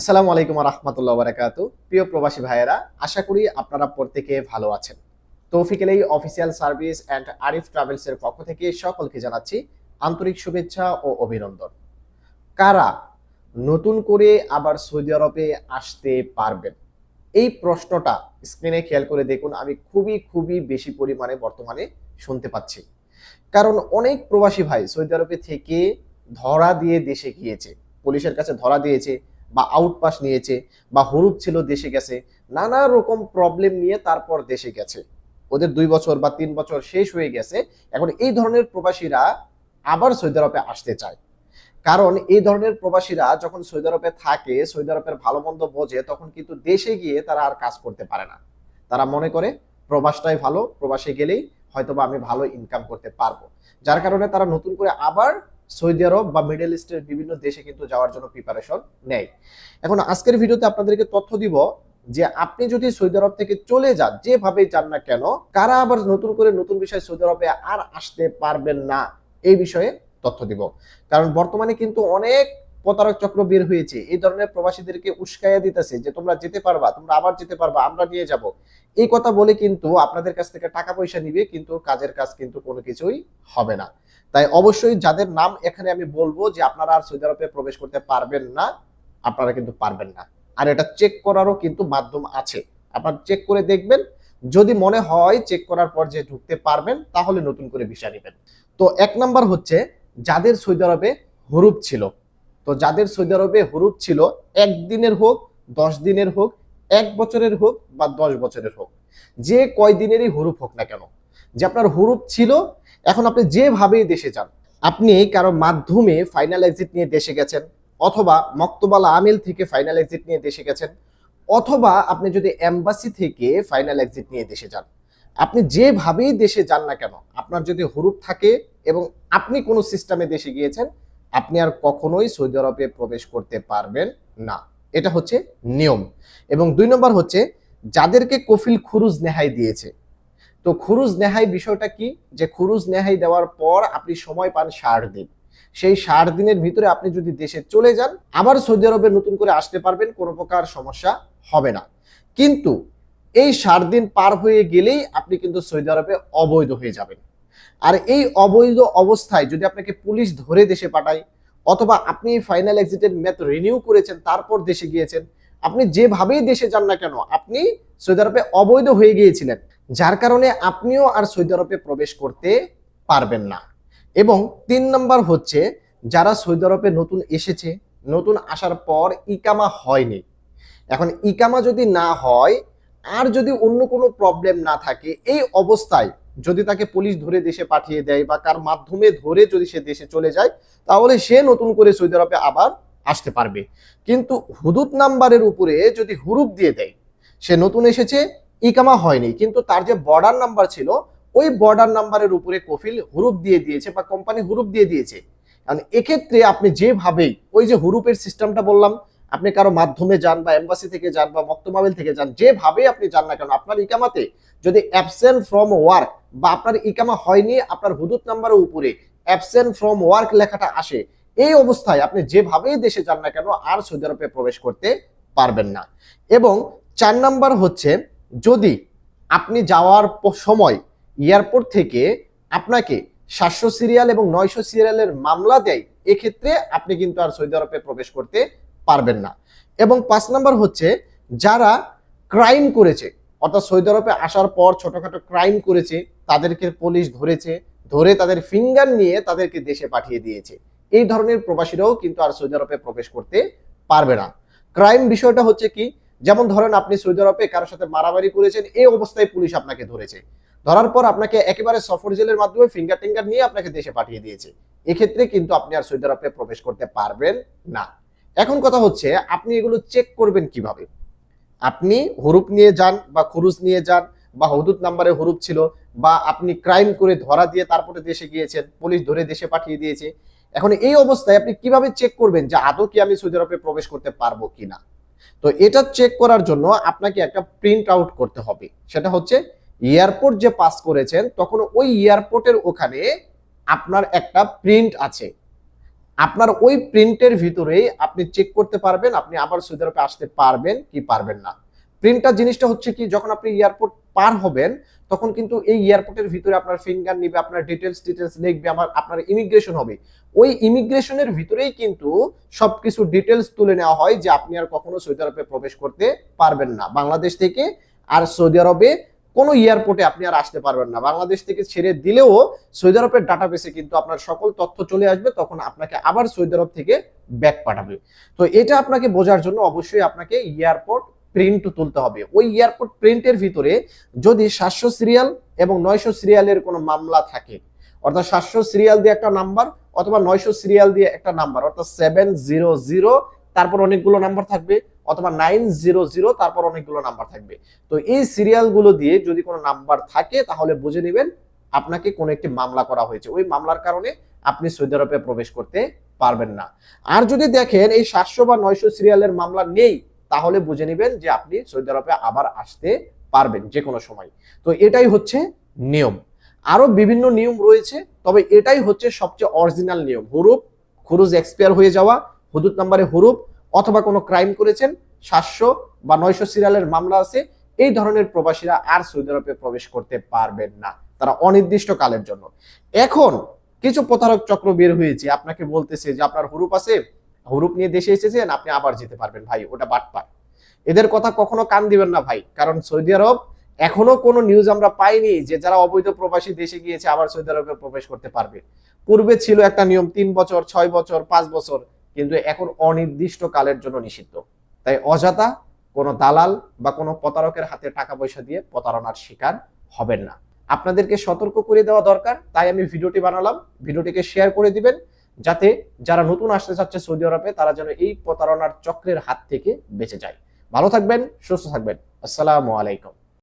আসসালামু আলাইকুম রহমতুল্লাহ বারাকাতু প্রিয় প্রবাসী ভাইয়েরা, আশা করি আপনারা প্রত্যেকে ভালো আছেন। তৌফিকেল এই official service and Arif travels এর পক্ষ থেকে সকলকে জানাচ্ছি আন্তরিক শুভেচ্ছা ও অভিনন্দন। কারা নতুন করে আবার সৌদি আরবে আসতে পারবেন? এই প্রশ্নটা স্ক্রিনে খেয়াল করে দেখুন, আমি খুবই খুবই বেশি পরিমাণে বর্তমানে শুনতে পাচ্ছি। কারণ অনেক প্রবাসী ভাই সৌদি আরবে থেকে ধরা দিয়ে দেশে গিয়েছে, পুলিশের কাছে ধরা দিয়েছে বা আউটপাস নিয়েছে বা হরুপ ছিল, দেশে গেছে। নানা রকম প্রবলেম নিয়ে তারপর দেশে গেছে। ওদের দুই বছর বা তিন বছর শেষ হয়ে গেছে। এখন এই ধরনের প্রবাসীরা আবার সৌদি আরবে আসতে চায়। কারণ এই ধরনের প্রবাসীরা যখন সৌদি আরবে থাকে, সৌদি আরবের ভালো মন্দ বোঝে, তখন কিন্তু দেশে গিয়ে তারা আর কাজ করতে পারে না। তারা মনে করে, প্রবাসটাই ভালো, প্রবাসে গেলেই হয়তোবা আমি ভালো ইনকাম করতে পারব। যার কারণে তারা নতুন করে আবার সৌদি আরব বা মিডল ইস্টের বিভিন্ন দেশে কিন্তু যাওয়ার জন্য প্রিপারেশন নেয় এখন আজকের ভিডিওতে আপনাদেরকে তথ্য দিব যে আপনি যদি সৌদি আরব থেকে চলে যান যেভাবে যান না কেন, কারা আবার নতুন করে নতুন বিষয় সৌদি আরবে আর আসতে পারবেন না, এই বিষয়ে তথ্য দিব। কারণ বর্তমানে কিন্তু অনেক প্রতারক চক্র বের হয়েছে, এই ধরনের প্রবাসীদেরকে উস্কাইয়া দিতেছে যে তোমরা যেতে পারবা, তোমরা আবার যেতে পারবা, আমরা নিয়ে যাব। এই কথা বলে কিন্তু আপনাদের কাছ থেকে টাকা পয়সা নিবে, কিন্তু কাজের কাজ কিন্তু কোনো কিছুই হবে না। তাই অবশ্যই যাদের নাম এখানে আমি বলব যে আপনারা আর সৌদি আরবে প্রবেশ করতে পারবেন না, আপনারা কিন্তু পারবেন না। আর এটা চেক করারও কিন্তু মাধ্যম আছে। আপনারা চেক করে দেখবেন। যদি মনে হয় চেক করার পর যে ঢুকতে পারবেন, তাহলে নতুন করে ভিসা নেবেন। তো এক নাম্বার হচ্ছে, যাদের সৌদি আরবে হরুপ ছিল, তো যাদের সৌদি আরবে হরুপ ছিল, একদিনের হোক, দশ দিনের হোক, এক বছরের হোক বা দশ বছরের হোক, যে কয় দিনেরই হরুপ হোক না কেন, যে আপনার হরুপ ছিল এখন আপনি যেভাবেই দেশে যান, আপনি কারও মাধ্যমে ফাইনাল এক্সিট নিয়ে দেশে গেছেন, অথবা মক্তবাল আমিল থেকে ফাইনাল এক্সিট নিয়ে দেশে গেছেন, অথবা আপনি যদি এম্বাসি থেকে ফাইনাল এক্সিট নিয়ে দেশে যান, আপনি যেভাবেই দেশে যান না কেন, আপনার যদি হরুপ থাকে এবং আপনি কোনো সিস্টেমে দেশে গিয়েছেন, আপনি আর কখনোই সৌদি আরবে প্রবেশ করতে পারবেন না। এটা হচ্ছে নিয়ম। এবং দুই নম্বর হচ্ছে, যাদেরকে কফিল খুরুজ নেহাই দিয়েছে তো খুরুজ নেহাই বিষয়টা কি? যে খুরুজ নেহাই দেওয়ার পর আপনি সময় পান ষাট দিন। সেই ষাট দিনের ভিতরে আপনি যদি দেশে চলে যান, আবার সৌদি আরবে নতুন করে আসতে পারবেন, কোনো প্রকার সমস্যা হবে না। কিন্তু এই ষাট দিন পার হয়ে গেলেই আপনি কিন্তু সৌদি আরবে অবৈধ হয়ে যাবেন। আর এই অবৈধ অবস্থায় যদি আপনাকে পুলিশ ধরে দেশে পাঠায়, অথবা আপনি ফাইনাল এক্সিটের ম্যাথ রিনিউ করেছেন, তারপর দেশে গিয়েছেন, আপনি যেভাবেই দেশে যান না কেন, আপনি সৌদি আরবে অবৈধ হয়ে গিয়েছিলেন। যার কারণে আপনিও আর সৌদি আরবে প্রবেশ করতে পারবেন না। এবং তিন নম্বর হচ্ছে, যারা সৌদি আরবে নতুন এসেছে, নতুন আসার পর ইকামা হয়নি। এখন ইকামা যদি না হয়, আর যদি অন্য কোনো প্রবলেম না থাকে, এই অবস্থায় যদি তাকে পুলিশ ধরে দেশে পাঠিয়ে দেয় বা কার মাধ্যমে ধরে যদি সে দেশে চলে যায়, তাহলে সে নতুন করে সৌদি আরবে আবার আসতে পারবে। কিন্তু হুদুদ নাম্বারের উপরে যদি হুরুপ দিয়ে দেয়, সে নতুন এসেছে ইকামা হয়নি, কিন্তু তার যে বর্ডার নাম্বার ছিল, ওই বর্ডার নাম্বারের উপরে কফিল হুরুপ দিয়ে দিয়েছে বা কোম্পানি হুরুপ দিয়ে দিয়েছে। কারণ এক্ষেত্রে আপনি যেভাবেই, ওই যে হুরুপের সিস্টেমটা বললাম, আপনি কারও মাধ্যমে যান বা এম্বাসি থেকে যান বা মক্তমাবিল থেকে যান যেভাবে আপনি যান না কেন, আপনার ইকামাতে যদি অ্যাবসেন্ট ফ্রম ওয়ার্ক বা আপনার ইকামা হয়নি, আপনার হুদুদ নাম্বারের উপরে অ্যাবসেন্ট ফ্রম ওয়ার্ক লেখাটা আসে, এই অবস্থায় আপনি যেভাবেই দেশে যান না কেন, আর সৌদি আরবে প্রবেশ করতে পারবেন না। এবং চার নাম্বার হচ্ছে যদি আপনি যাওয়ার সময় এয়ারপোর্ট থেকে আপনাকে সাতশো সিরিয়াল এবং নয়শো সিরিয়ালের মামলা দেয়, এক্ষেত্রে আপনি কিন্তু আর সৌদি আরবে প্রবেশ করতে পারবেন না। এবং পাঁচ নাম্বার হচ্ছে, যারা ক্রাইম করেছে, অর্থাৎ সৌদি আরবে আসার পর ছোটখাটো ক্রাইম করেছে, তাদেরকে পুলিশ ধরেছে, ধরে তাদের ফিঙ্গার নিয়ে তাদেরকে দেশে পাঠিয়ে দিয়েছে। এই ধরনের প্রবাসীরাও কিন্তু আর সৌদি আরবে প্রবেশ করতে পারবে না। ক্রাইম বিষয়টা হচ্ছে কি যেমন ধরেন আপনি সৌদি আরবে কারোর সাথে মারামারি করেছেন এই অবস্থায় পুলিশ আপনাকে ধরেছে। ধরার পর আপনাকে একেবারে সফর জেলের মাধ্যমে ফিঙ্গার টিঙ্গার নিয়ে আপনাকে দেশে পাঠিয়ে দিয়েছে। এক্ষেত্রে কিন্তু আপনি আর সৌদি আরবে প্রবেশ করতে পারবেন না। এখন কথা হচ্ছে, আপনি এগুলো চেক করবেন কীভাবে? আপনি হরুপ নিয়ে যান বা খুরুজ নিয়ে যান বা হদুদ নাম্বারে হরুপ ছিল বা আপনি ক্রাইম করে ধরা দিয়ে তারপরে দেশে গিয়েছেন, পুলিশ ধরে দেশে পাঠিয়ে দিয়েছে। এখন এই অবস্থায় আপনি কীভাবে চেক করবেন যে আদৌ কি আমি সৌদি আরবে প্রবেশ করতে পারব কিনা? তো এটা চেক করার জন্য আপনাকে একটা প্রিন্ট আউট করতে হবে। সেটা হচ্ছে এয়ারপোর্ট যে পাস করেছেন, তখন ওই এয়ারপোর্টের ওখানে আপনার একটা প্রিন্ট আছে। আপনার ওই প্রিন্টের ভিতরেই আপনি চেক করতে পারবেন, আপনি আবার সৌদি আরবে আসতে পারবেন কি পারবেন না। প্রিন্টার জিনিসটা হচ্ছে কি, যখন আপনি এয়ারপোর্ট পার হবেন, তখন কিন্তু এই এয়ারপোর্টের ভিতরে আপনার ফিঙ্গার নিবে, আপনার ডিটেলস ডিটেলস লিখবে, আমার, আপনার ইমিগ্রেশন হবে। ওই ইমিগ্রেশনের ভিতরেই কিন্তু সবকিছু ডিটেলস তুলে নেওয়া হয় যে আপনি আর কখনো সৌদি আরবে প্রবেশ করতে পারবেন না। বাংলাদেশ থেকে আর সৌদি আরবে কোনো এয়ারপোর্টে আপনি আর আসতে পারবেন না। বাংলাদেশ থেকে ছেড়ে দিলেও সৌদি আরবের ডাটাবেসে কিন্তু আপনার সকল তথ্য চলে আসবে, তখন আপনাকে আবার সৌদি আরব থেকে ব্যাক পাঠাবে। তো এটা আপনাকে বোঝার জন্য অবশ্যই আপনাকে এয়ারপোর্ট প্রিন্ট তুলতে হবে। ওই এয়ারপোর্ট প্রিন্টের ভিতরে যদি সাতশো সিরিয়াল এবং নয়শো সিরিয়ালের কোনো মামলা থাকে, অর্থাৎ সাতশো সিরিয়াল দিয়ে একটা নাম্বার অথবা নয়শো সিরিয়াল দিয়ে একটা নাম্বার অর্থাৎ সেভেন জিরো জিরো তারপর অনেকগুলো নাম্বার থাকবে, অথবা নাইন জিরো জিরো তারপর অনেকগুলো নাম্বার থাকবে। তো এই সিরিয়ালগুলো দিয়ে যদি কোনো নাম্বার থাকে, তাহলে বুঝে নেবেন আপনাকে কোনো একটি মামলা করা হয়েছে। ওই মামলার কারণে আপনি সৌদি আরবে প্রবেশ করতে পারবেন না। আর যদি দেখেন এই সাতশো বা নয়শো সিরিয়ালের মামলা নেই তাহলে বুঝে নেবেন যে আপনি সৌদি আরবে আবার আসতে পারবেন যে কোনো সময়। তো এটাই হচ্ছে নিয়ম। আরও বিভিন্ন নিয়ম রয়েছে, তবে এটাই হচ্ছে সবচেয়ে অরিজিনাল নিয়ম। হুরুপ, খুরুজ এক্সপায়ার হয়ে যাওয়া, হুদুদ নাম্বারে হুরুপ অথবা কোনো ক্রাইম করেছেন, সাতশো বা নয়শো সিরিয়ালের মামলা আছে, এই ধরনের প্রবাসীরা আর সৌদি আরবে প্রবেশ করতে পারবেন না। তারা অনির্দিষ্ট কালের জন্য। এখন কিছু প্রতারক চক্র বের হয়েছে, আপনাকে বলতেছে যে আপনার হুরুপ আছে হুরুপ নিয়ে দেশে এসেছেন আপনি আবার যেতে পারবেন ভাই, ওটা বাটপার এদের কথা কখনো কান দিবেন না ভাই, কারণ সৌদি আরব এখনও কোনো নিউজ আমরা পাইনি যে যারা অবৈধ প্রবাসী দেশে গিয়েছে আবার সৌদি আরবে প্রবেশ করতে পারবে। পূর্বে ছিল একটা নিয়ম, তিন বছর, ছয় বছর, পাঁচ বছর, কিন্তু এখন অনির্দিষ্ট কালের জন্য নিষিদ্ধ। তাই অযথা কোনো দালাল বা কোনো প্রতারকের হাতে টাকা পয়সা দিয়ে প্রতারণার শিকার হবেন না। আপনাদেরকে সতর্ক করে দেওয়া দরকার, তাই আমি ভিডিওটি বানালাম। ভিডিওটিকে শেয়ার করে দিবেন যাতে যারা নতুন আসতে চাচ্ছে সৌদি আরবে, তারা যেন এই প্রতারণার চক্রের হাত থেকে বেঁচে যায়। ভালো থাকবেন, সুস্থ থাকবেন। আসসালামু আলাইকুম।